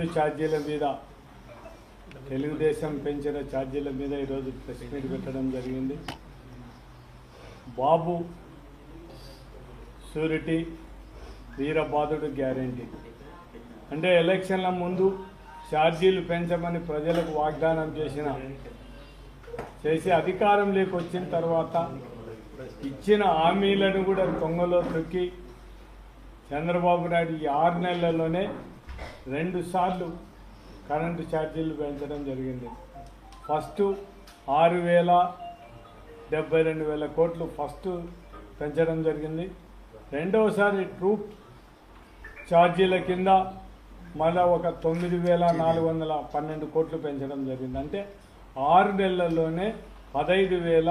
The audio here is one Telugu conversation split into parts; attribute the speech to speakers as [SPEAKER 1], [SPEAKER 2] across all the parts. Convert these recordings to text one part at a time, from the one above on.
[SPEAKER 1] కరెంటు ఛార్జీల మీద తెలుగుదేశం పెంచిన ఛార్జీల మీద ఈరోజు ప్రెస్ మీట్ పెట్టడం జరిగింది. బాబు షూరిటీ వీరబాధుడు గ్యారంటీ. అంటే ఎలక్షన్ల ముందు ఛార్జీలు పెంచమని ప్రజలకు వాగ్దానం చేసిన చేసి అధికారం వచ్చిన తర్వాత ఇచ్చిన హామీలను కూడా కొంగలో తొక్కి చంద్రబాబు నాయుడు ఈ ఆరు నెలల్లోనే రెండు సార్లు కరెంటు ఛార్జీలు పెంచడం జరిగింది. ఫస్ట్ ఆరు వేల డెబ్బై రెండు వేల కోట్లు ఫస్ట్ పెంచడం జరిగింది. రెండవసారి ట్రూప్ ఛార్జీల కింద మళ్ళా ఒక తొమ్మిది వేల నాలుగు వందల పన్నెండు కోట్లు పెంచడం జరిగింది. అంటే ఆరు నెలల్లోనే పదహైదు వేల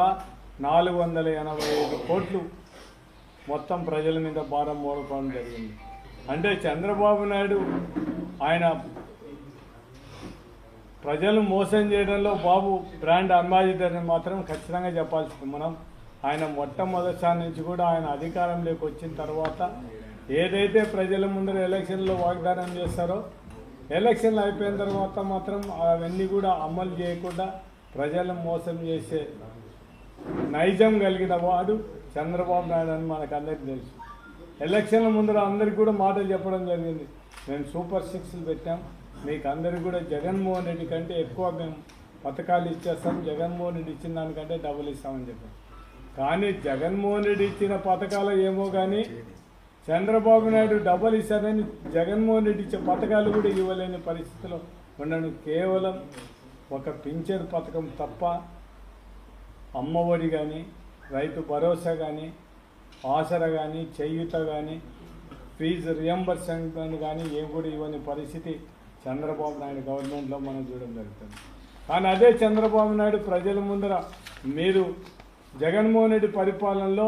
[SPEAKER 1] నాలుగు వందల ఎనభై ఐదు కోట్లు మొత్తం ప్రజల మీద భారం మోడపడం జరిగింది. అంటే చంద్రబాబు నాయుడు ఆయన ప్రజలు మోసం చేయడంలో బాబు బ్రాండ్ అంబాసిడర్ అని మాత్రం ఖచ్చితంగా చెప్పాల్సింది. మనం ఆయన మొట్టమొదటిసారి నుంచి కూడా ఆయన అధికారంలోకి వచ్చిన తర్వాత ఏదైతే ప్రజల ముందర ఎలక్షన్లో వాగ్దానం చేస్తారో ఎలక్షన్లు అయిపోయిన తర్వాత మాత్రం అవన్నీ కూడా అమలు చేయకుండా ప్రజలను మోసం చేసే నైజం కలిగిన వాడు చంద్రబాబు నాయుడు అని మనకు అందరికీ తెలుసు. ఎలక్షన్ల ముందర అందరికి కూడా మాటలు చెప్పడం జరిగింది. మేము సూపర్ సిక్స్లు పెట్టాం. మీకు అందరికి కూడా జగన్మోహన్ రెడ్డి కంటే ఎక్కువ మేము పథకాలు ఇచ్చేస్తాం. జగన్మోహన్ రెడ్డి ఇచ్చిన దానికంటే డబ్బులు ఇస్తామని చెప్పాం కానీ జగన్మోహన్ రెడ్డి ఇచ్చిన పథకాలు ఏమో కానీ చంద్రబాబు నాయుడు డబ్బులు ఇస్తారని జగన్మోహన్ రెడ్డి ఇచ్చే పథకాలు కూడా ఇవ్వలేని పరిస్థితిలో ఉండను కేవలం ఒక పింఛన్ పథకం తప్ప అమ్మఒడి కానీ రైతు భరోసా కానీ ఆసర కానీ చేయూత కానీ ఫీజు రియంబర్స్మెంట్ కానీ ఏం కూడా ఇవ్వని పరిస్థితి చంద్రబాబు నాయుడు గవర్నమెంట్లో మనం చూడడం జరుగుతుంది. కానీ అదే చంద్రబాబు నాయుడు ప్రజల ముందర మీరు జగన్మోహన్ రెడ్డి పరిపాలనలో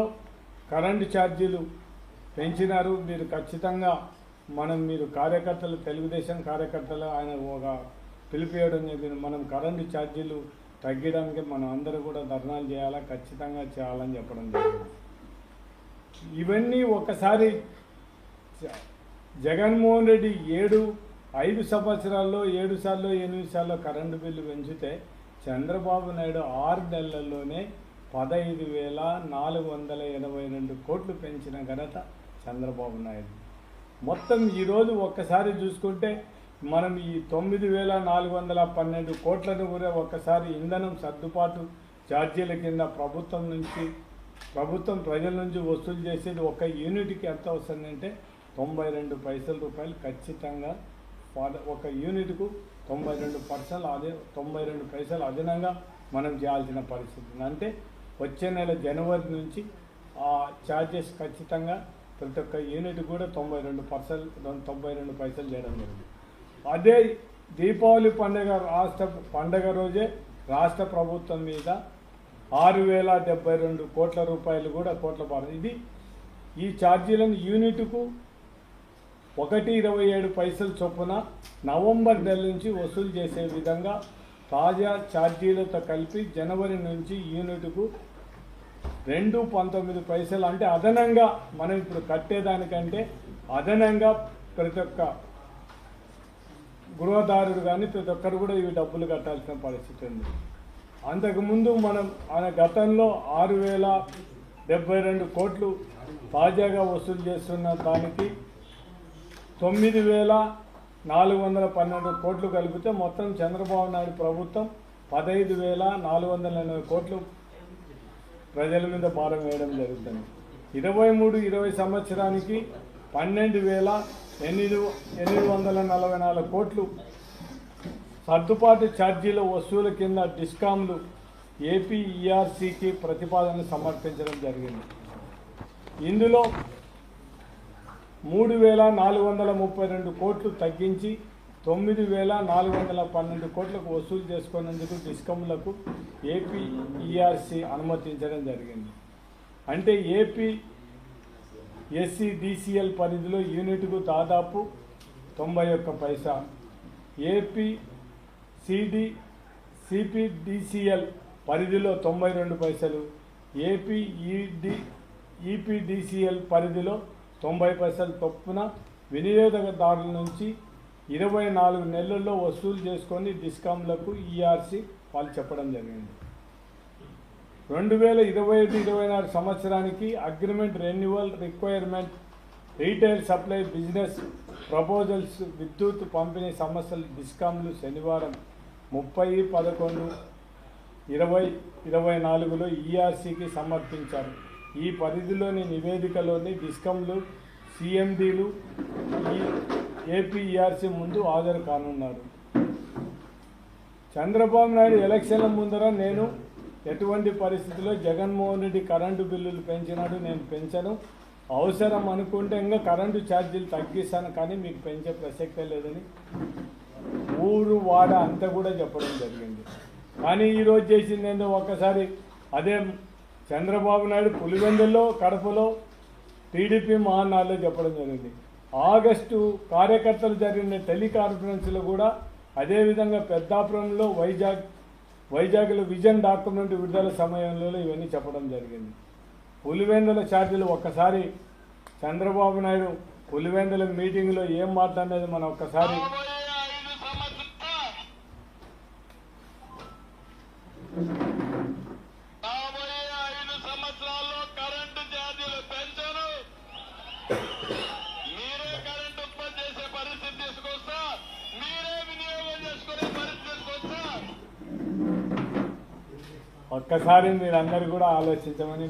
[SPEAKER 1] కరెంటు ఛార్జీలు పెంచినారు. మీరు ఖచ్చితంగా మనం మీరు కార్యకర్తలు తెలుగుదేశం కార్యకర్తలు ఆయన ఒక పిలిపియడం జరిగింది. మనం కరెంటు ఛార్జీలు తగ్గడానికి మనం అందరూ కూడా ధర్నాలు చేయాలా? ఖచ్చితంగా చేయాలని చెప్పడం జరిగింది. ఇవన్నీ ఒకసారి జగన్మోహన్ రెడ్డి ఏడు ఐదు సంవత్సరాల్లో ఏడు సార్లు ఎనిమిది సార్లు కరెంటు బిల్లు పెంచితే చంద్రబాబు నాయుడు ఆరు నెలల్లోనే పదహైదు వేల నాలుగు వందల ఎనభై రెండు కోట్లు పెంచిన ఘనత చంద్రబాబు నాయుడు. మొత్తం ఈరోజు ఒక్కసారి చూసుకుంటే మనం ఈ తొమ్మిది వేల నాలుగు వందల పన్నెండు కోట్లను కూడా ఒక్కసారి ఇంధనం సర్దుబాటు ఛార్జీల కింద ప్రభుత్వం నుంచి ప్రభుత్వం ప్రజల నుంచి వసూలు చేసేది ఒక యూనిట్కి ఎంత వస్తుందంటే తొంభై రెండు పైసల రూపాయలు ఖచ్చితంగా ఒక యూనిట్కు తొంభై రెండు పర్సెంట్ అదే తొంభై రెండు పైసలు అదనంగా మనం చేయాల్సిన పరిస్థితి. అంటే వచ్చే నెల జనవరి నుంచి ఆ ఛార్జెస్ ఖచ్చితంగా ప్రతి ఒక్క యూనిట్ కూడా తొంభై రెండు పర్సెంట్ తొంభై రెండు పైసలు చేయడం జరిగింది. అదే దీపావళి పండుగ రాష్ట్ర పండగ రోజే రాష్ట్ర ప్రభుత్వం మీద ఆరు వేల డెబ్బై రెండు కోట్ల రూపాయలు కూడా కోట్ల పాలు ఇది ఈ ఛార్జీలను యూనిట్కు ఒకటి ఇరవై ఏడు పైసలు చొప్పున నవంబర్ నెల నుంచి వసూలు చేసే విధంగా తాజా ఛార్జీలతో కలిపి జనవరి నుంచి యూనిట్కు రెండు పంతొమ్మిది పైసలు. అంటే అదనంగా మనం ఇప్పుడు కట్టేదానికంటే అదనంగా ప్రతి ఒక్క గృహదారుడు కానీ ప్రతి ఒక్కరు కూడా ఇవి డబ్బులు కట్టాల్సిన పరిస్థితి ఉంది. అంతకుముందు మనం ఆయన గతంలో ఆరు వేల డెబ్బై రెండు కోట్లు తాజాగా వసూలు చేస్తున్న దానికి తొమ్మిది వేల నాలుగు వందల పన్నెండు కోట్లు కలిపితే మొత్తం చంద్రబాబు నాయుడు ప్రభుత్వం పదహైదు వేల నాలుగు వందల ఎనభై కోట్లు ప్రజల మీద భారం వేయడం జరుగుతుంది. ఇరవై మూడు ఇరవై సంవత్సరానికి పన్నెండు వేల ఎనిమిది ఎనిమిది వందల నలభై నాలుగు కోట్లు సర్దుబాటు ఛార్జీల వసూలు కింద డిస్కామ్లు ఏపీఈఆర్సీకి ప్రతిపాదన సమర్పించడం జరిగింది. ఇందులో మూడు వేల నాలుగు వందల ముప్పై రెండు కోట్లు తగ్గించి తొమ్మిది వేల నాలుగు వందల పన్నెండు కోట్లకు వసూలు చేసుకున్నందుకు డిస్కమ్లకు ఏపీ ఈఆర్సీ అనుమతించడం జరిగింది. అంటే ఏపీ ఎస్సీడీసీఎల్ పరిధిలో యూనిట్కు దాదాపు తొంభై ఒక్క పైసా ఏపీ సిడి సిపిడిసిఎల్ పరిధిలో తొంభై రెండు పైసలు ఏపీఈడి ఈపీడిసిఎల్ పరిధిలో తొంభై పైసలు తొప్పున వినియోగదారుల నుంచి ఇరవై నాలుగు నెలల్లో వసూలు చేసుకొని డిస్కామ్లకు ఈఆర్సీ వాళ్ళు చెప్పడం జరిగింది. రెండు వేల ఇరవై ఐదు ఇరవై నాలుగు సంవత్సరానికి agreement renewal requirement retail supply business proposals విద్యుత్ పంపిణీ సమస్యలు డిస్కామ్లు శనివారం ముప్పై పదకొండు ఇరవై ఇరవై నాలుగులో ఈఆర్సీకి సమర్పించారు. ఈ పరిధిలోని నివేదికలోని డిస్కంలు సిఎండీలు ఈ ఏపీఈఆర్సీ ముందు హాజరు కానున్నారు. చంద్రబాబు నాయుడు ఎలక్షన్ల ముందర నేను ఎటువంటి పరిస్థితుల్లో జగన్మోహన్ రెడ్డి కరెంటు బిల్లులు పెంచినాడు నేను పెంచను. అవసరం అనుకుంటే ఇంకా కరెంటు ఛార్జీలు తగ్గిస్తాను కానీ మీకు పెంచే ప్రసక్తే లేదని. ఊరు వాడ అంతా కూడా చెప్పడం జరిగింది. కానీ ఈరోజు చేసింది ఏందో ఒక్కసారి అదే చంద్రబాబు నాయుడు పులివెందుల్లో కడపలో టీడీపీ మహానాడులో చెప్పడం జరిగింది. ఆగస్టు కార్యకర్తలు జరిగిన టెలికాన్ఫరెన్స్లో కూడా అదేవిధంగా పెద్దాపురంలో వైజాగ్ వైజాగ్లో విజన్ డాక్యుమెంట్ విడుదల సమయంలో ఇవన్నీ చెప్పడం జరిగింది. పులివెందుల ఛార్జీలు ఒక్కసారి చంద్రబాబు నాయుడు పులివెందుల మీటింగ్లో ఏం మాట్లాడేది మనం ఒక్కసారి
[SPEAKER 2] రాబోయే ఐదు సంవత్సరాల రాబోయే ఐదు సంవత్సరాల్లో కరెంటు ఛార్జీలు పెంచను మీరే కరెంటు ఉత్పత్తి చేసే పరిస్థితి తీసుకొస్తా మీరే వినియోగం చేసుకునే పరిస్థితి తీసుకొస్తా
[SPEAKER 1] ఒక్కసారి మీరందరూ కూడా ఆలోచించమని